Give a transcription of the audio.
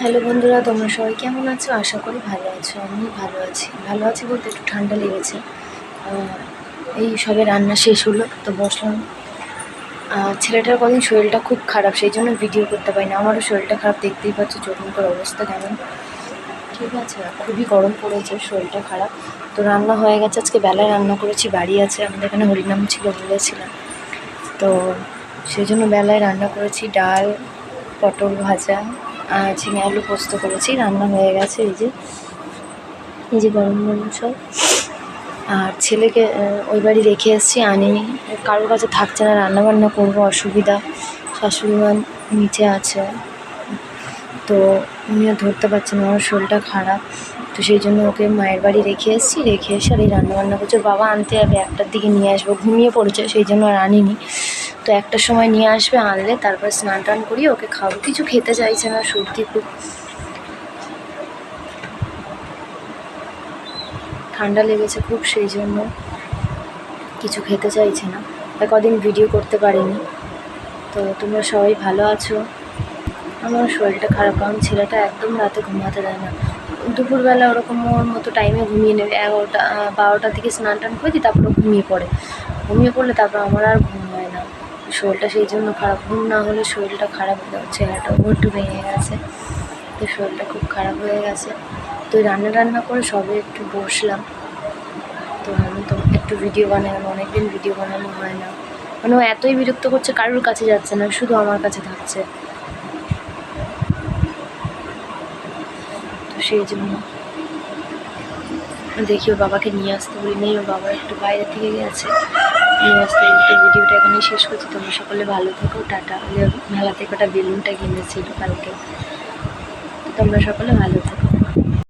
Hello বন্ধুরা, তোমরা সবাই কেমন আছো? আশা করি ভালো আছো আমি ভালো আছি। ভালো আছি বলতে একটু ঠান্ডা লেগেছে। এই সবে রান্না শেষ হলো, তো বসলাম। ছেলেটার কদিন শরীরটা খুব খারাপ, সেই জন্য ভিডিও করতে পারি না। আমারও শরীরটা খারাপ, দেখতেই পাচ্ছ চোখ মুখের অবস্থা কেমন। ঠিক আছে, খুবই গরম পড়েছে, শরীরটা খারাপ। তো রান্না হয়ে গেছে, আজকে বেলায় রান্না করেছি, বাড়ি আছে। আমাদের এখানে হরিনাম ছিল বলেছিলাম। তো সেই জন্য বেলায় রান্না করেছি ডাল, পটল ভাজা ঝিঙে আলু পোস্ত করেছি, রান্না হয়ে গেছে এই যে। এই যে গরম গরম সব। আর ছেলেকে ওই বাড়ি রেখে এসেছি আনিনি কারোর কাছে থাকছে না রান্না বান্না করব, অসুবিধা। শাশুড়ি মা নিচে আছে। তো উনিও ধরতে পারছেন না আমার শরীরটা খারাপ। তো সেই জন্য ওকে মায়ের বাড়ি রেখে এসেছি, রেখে এসে আর এই রান্নাবান্না করছে। বাবা আনতে যাবে, একটার দিকে নিয়ে আসব, ঘুমিয়ে পড়েছে, সেই জন্য আর আনিনি। তো একটা সময় নিয়ে আসবে আনলে তারপর স্নান টান করিয়ে ওকে খাব কিছু খেতে চাইছে না সর্দি খুব। ঠান্ডা লেগেছে খুব সেই জন্য কিছু খেতে চাইছে না। তাই কদিন ভিডিও করতে পারিনি। তো তোমরা সবাই ভালো আছো? আমার শরীরটা খারাপ কারণ ছেলেটা একদম রাতে ঘুমাতে দেয় না। দুপুরবেলা ওরকম ওর মতো টাইমে ঘুমিয়ে নেবে। এগারোটা আহ, বারোটার দিকে স্নান টান করে দিই তারপরে ঘুমিয়ে পড়ে। ঘুমিয়ে পড়লে তারপর আমার আর ঘুম শরীরটা সেই জন্য খারাপ। ঘুম না হলে শরীরটা খারাপ হয়ে চেহারাটাও একটু ভেঙে গেছে। তো শরীরটা খুব খারাপ হয়ে গেছে। তো রান্না রান্না করে সবে একটু বসলাম। তো আমি তো একটু ভিডিও বানালাম অনেকদিন ভিডিও বানানো হয় না। মানে ও এতই বিরক্ত করছে, কারোর কাছে যাচ্ছে না, শুধু আমার কাছে থাকছে। তো সেই জন্য দেখি ওর বাবাকে নিয়ে আসতে বলি। নেই, ওর বাবা একটু বাইরে থেকে গেছে। তো ভিডিওটা এখানেই শেষ করছি। তোমরা সকলে ভালো থেকো, টাটা। মেলা থেকে ওটা বেলুনটা কিনেছিল কালকে। তোমরা সকলে ভালো থেকো।